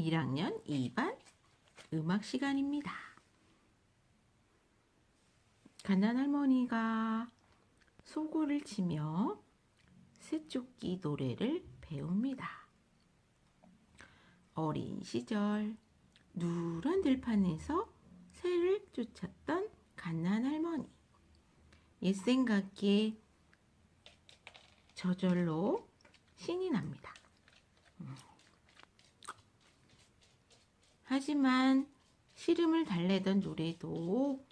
1학년 2반 음악 시간입니다. 갓난 할머니가 소고를 치며 새쫓기 노래를 배웁니다. 어린 시절 누런 들판에서 새를 쫓았던 갓난 할머니. 옛 생각에 저절로 신이 납니다. 음. 하지만 시름을 달래던 노래도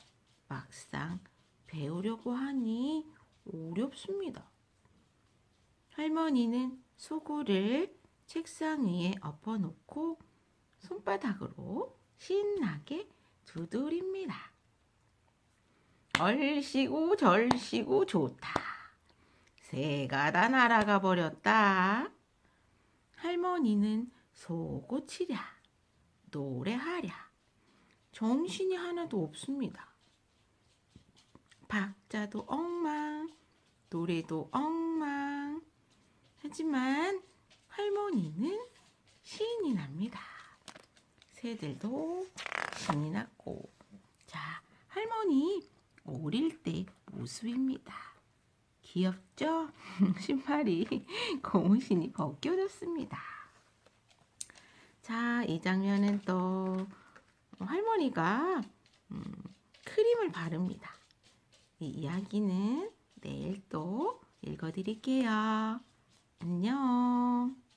막상 배우려고 하니 어렵습니다. 할머니는 소고를 책상 위에 엎어놓고 손바닥으로 신나게 두드립니다. 얼씨구 절씨구 좋다. 새가 다 날아가 버렸다. 할머니는 소고치랴 노래하랴 정신이 하나도 없습니다. 박자도 엉망, 노래도 엉망. 하지만 할머니는 신이 납니다. 새들도 신이 났고. 자, 할머니 어릴 때 모습입니다. 귀엽죠? 신발이 고무신이 벗겨졌습니다. 자, 이 장면은 또 할머니가 음, 크림을 바릅니다. 이 이야기는 내일 또 읽어드릴게요. 안녕.